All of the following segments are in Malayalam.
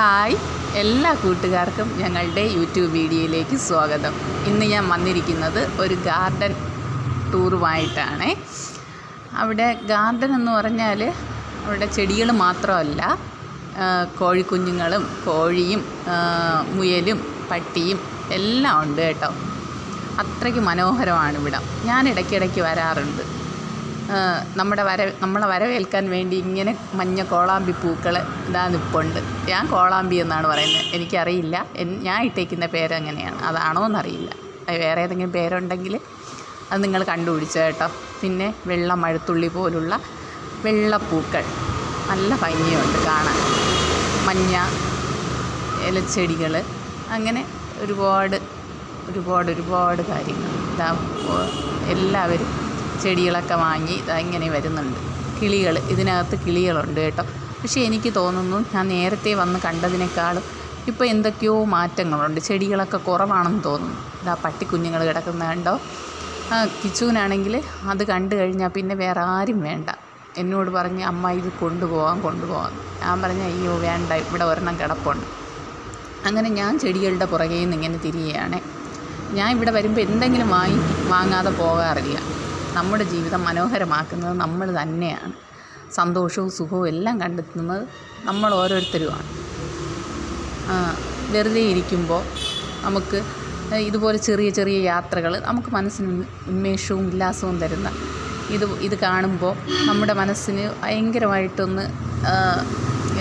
ഹായ്. എല്ലാ കൂട്ടുകാർക്കും ഞങ്ങളുടെ യൂട്യൂബ് വീഡിയോയിലേക്ക് സ്വാഗതം. ഇന്ന് ഞാൻ വന്നിരിക്കുന്നത് ഒരു ഗാർഡൻ ടൂറുമായിട്ടാണ്. അവിടെ ഗാർഡൻ എന്ന് പറഞ്ഞാൽ അവിടെ ചെടികൾ മാത്രമല്ല കോഴിക്കുഞ്ഞുങ്ങളും കോഴിയും മുയലും പട്ടിയും എല്ലാം ഉണ്ട് കേട്ടോ. അത്രയ്ക്ക് മനോഹരമാണ് ഇവിടം. ഞാൻ ഇടയ്ക്കിടയ്ക്ക് വരാറുണ്ട്. നമ്മുടെ വര നമ്മളെ വരവേൽക്കാൻ വേണ്ടി ഇങ്ങനെ മഞ്ഞ കോളാമ്പി പൂക്കൾ ഇതാ നിപ്പുണ്ട്. ഞാൻ കോളാമ്പി എന്നാണ് പറയുന്നത്. എനിക്കറിയില്ല. ഞാൻ ഇട്ടേക്കുന്ന പേര് അങ്ങനെയാണ് അതാണോ എന്നറിയില്ല. വേറെ ഏതെങ്കിലും പേരുണ്ടെങ്കിൽ അത് നിങ്ങൾ കണ്ടുപിടിച്ചോ കേട്ടോ. പിന്നെ വെള്ള മഴത്തുള്ളി പോലുള്ള വെള്ളപ്പൂക്കൾ. നല്ല ഭംഗിയുണ്ട് കാണാൻ. മഞ്ഞ ഇലച്ചെടികൾ അങ്ങനെ ഒരുപാട് ഒരുപാട് ഒരുപാട് കാര്യങ്ങൾ. ഇതാ എല്ലാവരും ചെടികളൊക്കെ വാങ്ങി ഇങ്ങനെ വരുന്നുണ്ട്. കിളികൾ ഇതിനകത്ത് കിളികളുണ്ട് കേട്ടോ. പക്ഷേ എനിക്ക് തോന്നുന്നു ഞാൻ നേരത്തെ വന്ന് കണ്ടതിനേക്കാളും ഇപ്പോൾ എന്തൊക്കെയോ മാറ്റങ്ങളുണ്ട്. ചെടികളൊക്കെ കുറവാണെന്ന് തോന്നുന്നു. ഇതാ പട്ടിക്കുഞ്ഞുങ്ങൾ കിടക്കുന്ന കണ്ടോ? ആ കിച്ചുവിനാണെങ്കിൽ അത് കണ്ടു കഴിഞ്ഞാൽ പിന്നെ വേറെ ആരും വേണ്ട. എന്നോട് പറഞ്ഞ് അമ്മ ഇത് കൊണ്ടുപോകാൻ കൊണ്ടുപോകാം ഞാൻ പറഞ്ഞ അയ്യോ വേണ്ട ഇവിടെ ഒരെണ്ണം കിടപ്പുണ്ട്. അങ്ങനെ ഞാൻ ചെടികളുടെ പുറകെ നിന്ന് ഇങ്ങനെ തിരിയുകയാണ്. ഞാൻ ഇവിടെ വരുമ്പോൾ എന്തെങ്കിലും വാങ്ങി വാങ്ങാതെ പോകാറില്ല. നമ്മുടെ ജീവിതം മനോഹരമാക്കുന്നത് നമ്മൾ തന്നെയാണ്. സന്തോഷവും സുഖവും എല്ലാം കണ്ടെത്തുന്നത് നമ്മൾ ഓരോരുത്തരുമാണ്. വെറുതെ ഇരിക്കുമ്പോൾ നമുക്ക് ഇതുപോലെ ചെറിയ ചെറിയ യാത്രകൾ നമുക്ക് മനസ്സിന് ഉന്മേഷവും ഉല്ലാസവും തരുന്ന ഇത് ഇത് കാണുമ്പോൾ നമ്മുടെ മനസ്സിന് ഭയങ്കരമായിട്ടൊന്ന്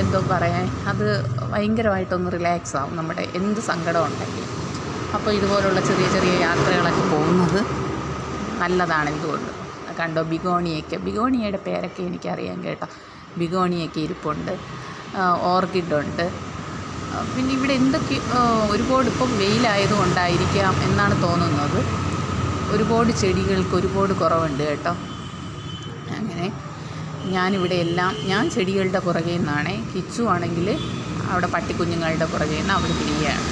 എന്തോ പറയാൻ അത് ഭയങ്കരമായിട്ടൊന്ന് റിലാക്സ് ആവും നമ്മുടെ. എന്ത് സങ്കടം ഉണ്ടെങ്കിലും. അപ്പോൾ ഇതുപോലുള്ള ചെറിയ ചെറിയ യാത്രകളൊക്കെ പോകുന്നത് നല്ലതാണ് ഇതുകൊണ്ട്. കണ്ടോ ബിഗോണിയൊക്കെ ബിഗോണിയയുടെ പേരൊക്കെ എനിക്കറിയാം കേട്ടോ. ബിഗോണിയൊക്കെ ഇരിപ്പുണ്ട്. ഓർക്കിഡുണ്ട്. പിന്നെ ഇവിടെ എന്തൊക്കെ ഒരുപാട് ഇപ്പം വെയിലായതുകൊണ്ടായിരിക്കാം എന്നാണ് തോന്നുന്നത്. ഒരുപാട് ചെടികൾക്ക് ഒരുപാട് കുറവുണ്ട് കേട്ടോ. അങ്ങനെ ഞാനിവിടെ എല്ലാം ഞാൻ ചെടികളുടെ പുറകെ നിന്നാണ്. കിച്ചു ആണെങ്കിൽ അവിടെ പട്ടിക്കുഞ്ഞുങ്ങളുടെ പുറകെ നിന്ന് അവിടെ തിരികെയാണ്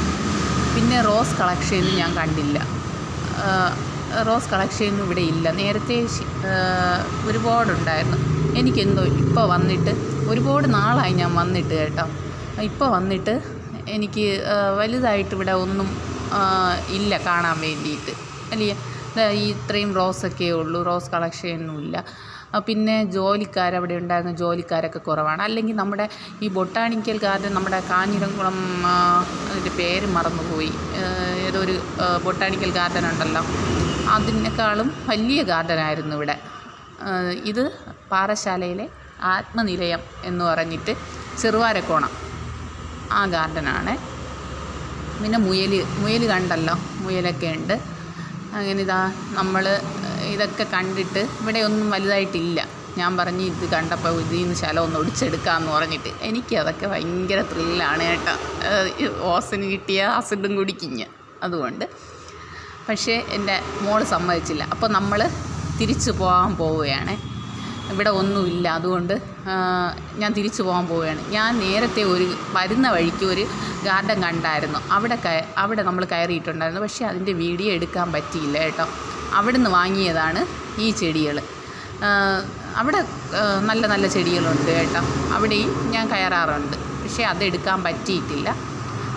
പിന്നെ റോസ് കളക്ഷൻ ഞാൻ കണ്ടില്ല. റോസ് കളക്ഷൻ ഇവിടെ ഇല്ല. നേരത്തെ ഒരുപാടുണ്ടായിരുന്നു എനിക്കെന്തോ ഇപ്പോൾ വന്നിട്ട് ഒരുപാട് നാളായി ഞാൻ വന്നിട്ട് കേട്ടോ. ഇപ്പോൾ വന്നിട്ട് എനിക്ക് വലുതായിട്ട് ഇവിടെ ഒന്നും ഇല്ല കാണാൻ വേണ്ടിയിട്ട്. അല്ലേ? ഈ ഇത്രയും റോസൊക്കെ ഉള്ളൂ റോസ് കളക്ഷനൊന്നും ഇല്ല. പിന്നെ ജോലിക്കാരവിടെ ഉണ്ടായിരുന്ന ജോലിക്കാരൊക്കെ കുറവാണ്. അല്ലെങ്കിൽ നമ്മുടെ ഈ ബൊട്ടാണിക്കൽ ഗാർഡൻ നമ്മുടെ കാഞ്ഞിരംകുളം അതിന്റെ പേര് മറന്നുപോയി. ഏതോ ഒരു ബൊട്ടാണിക്കൽ ഗാർഡൻ ഉണ്ടല്ലോ. അതിനേക്കാളും വലിയ ഗാർഡനായിരുന്നു ഇവിടെ. ഇത് പാറശാലയിലെ ആത്മനിലയം എന്ന് പറഞ്ഞിട്ട് ചെറുവാരക്കോണം. ആ ഗാർഡനാണ്. പിന്നെ മുയൽ മുയൽ കണ്ടല്ലോ മുയലൊക്കെ ഉണ്ട്. അങ്ങനെ ഇതാ നമ്മൾ ഇതൊക്കെ കണ്ടിട്ട് ഇവിടെ ഒന്നും വലുതായിട്ടില്ല. ഞാൻ പറഞ്ഞ് ഇത് കണ്ടപ്പോൾ ഇതിൽ നിന്ന് ശലം ഒന്ന് ഒടിച്ചെടുക്കാമെന്ന് പറഞ്ഞിട്ട്. എനിക്ക് അതൊക്കെ ഭയങ്കര ത്രില്ലാണ് കേട്ടോ. ഓസിന് കിട്ടിയ ആസിഡും കുടിക്കിഞ്ഞ് അതുകൊണ്ട് പക്ഷേ എന്റെ മോൾ സമ്മതിച്ചില്ല. അപ്പോൾ നമ്മൾ തിരിച്ചു പോകാൻ പോവുകയാണ്. ഇവിടെ ഒന്നുമില്ല. അതുകൊണ്ട് ഞാൻ തിരിച്ചു പോകാൻ പോവുകയാണ്. ഞാൻ നേരത്തെ ഒരു വരുന്ന വഴിക്ക് ഒരു ഗാർഡൻ കണ്ടായിരുന്നു. അവിടെ കയ അവിടെ നമ്മൾ കയറിയിട്ടുണ്ടായിരുന്നു. പക്ഷേ അതിന്റെ വീഡിയോ എടുക്കാൻ പറ്റിയില്ല കേട്ടോ. നിന്ന് വാങ്ങിയതാണ് ഈ ചെടികൾ അവിടെ നല്ല നല്ല ചെടികളുണ്ട് കേട്ടോ. അവിടെയും ഞാൻ കയറാറുണ്ട്. പക്ഷേ അതെടുക്കാൻ പറ്റിയിട്ടില്ല.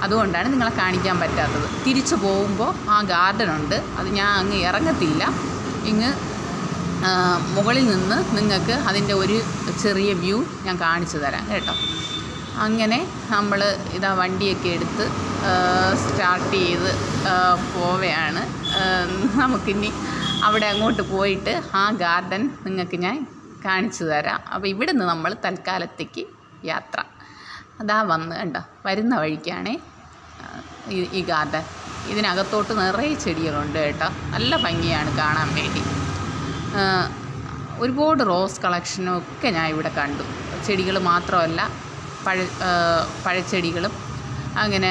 അതുകൊണ്ടാണ് നിങ്ങളെ കാണിക്കാൻ പറ്റാത്തത്. തിരിച്ചു പോകുമ്പോൾ ആ ഗാർഡൻ ഉണ്ട്. അത് ഞാൻ അങ്ങ് ഇറങ്ങത്തില്ല. ഇങ്ങ് മുകളിൽ നിന്ന് നിങ്ങൾക്ക് അതിന്റെ ഒരു ചെറിയ വ്യൂ ഞാൻ കാണിച്ചു തരാം കേട്ടോ. അങ്ങനെ നമ്മൾ ഇതാ വണ്ടിയൊക്കെ എടുത്ത് സ്റ്റാർട്ട് ചെയ്ത് പോവുകയാണ് നമുക്കിനി അവിടെ അങ്ങോട്ട് പോയിട്ട് ആ ഗാർഡൻ നിങ്ങൾക്ക് ഞാൻ കാണിച്ചു തരാം. അപ്പോൾ ഇവിടുന്ന് നമ്മൾ തൽക്കാലത്തേക്ക് യാത്ര. അതാ വന്ന് കണ്ടോ വരുന്ന വഴിക്കാണേ. ഈ ഗാർഡൻ. ഇതിനകത്തോട്ട് നിറയെ ചെടികളുണ്ട് കേട്ടോ. നല്ല ഭംഗിയാണ് കാണാൻ വേണ്ടി. ഒരുപാട് റോസ് കളക്ഷനും ഒക്കെ ഞാൻ ഇവിടെ കണ്ടു. ചെടികൾ മാത്രമല്ല പഴ പഴച്ചെടികളും അങ്ങനെ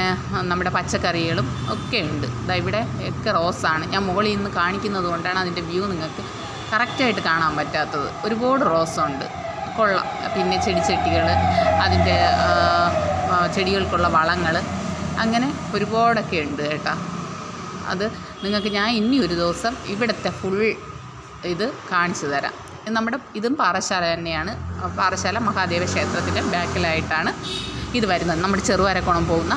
നമ്മുടെ പച്ചക്കറികളും ഒക്കെ ഉണ്ട്. ഇതാ ഇവിടെ ഒക്കെ റോസാണ് ഞാൻ മുകളിൽ നിന്ന് കാണിക്കുന്നത് കൊണ്ടാണ് അതിന്റെ വ്യൂ നിങ്ങൾക്ക് കറക്റ്റായിട്ട് കാണാൻ പറ്റാത്തത്. ഒരുപാട് റോസുണ്ട് കൊള്ളാം. പിന്നെ ചെടിച്ചട്ടികൾ അതിന്റെ ചെടികൾക്കുള്ള വളങ്ങൾ അങ്ങനെ ഒരുപാടൊക്കെ ഉണ്ട് കേട്ടോ. അത് നിങ്ങൾക്ക് ഞാൻ ഇനി ഒരു ദിവസം ഇവിടുത്തെ ഫുൾ ഇത് കാണിച്ചു തരാം. നമ്മുടെ ഇതും പാറശാല തന്നെയാണ്. പാറശാല മഹാദേവ ക്ഷേത്രത്തിന്റെ ബാക്കിലായിട്ടാണ് ഇത് വരുന്നത്. നമ്മുടെ ചെറുവാരക്കുളം പോകുന്ന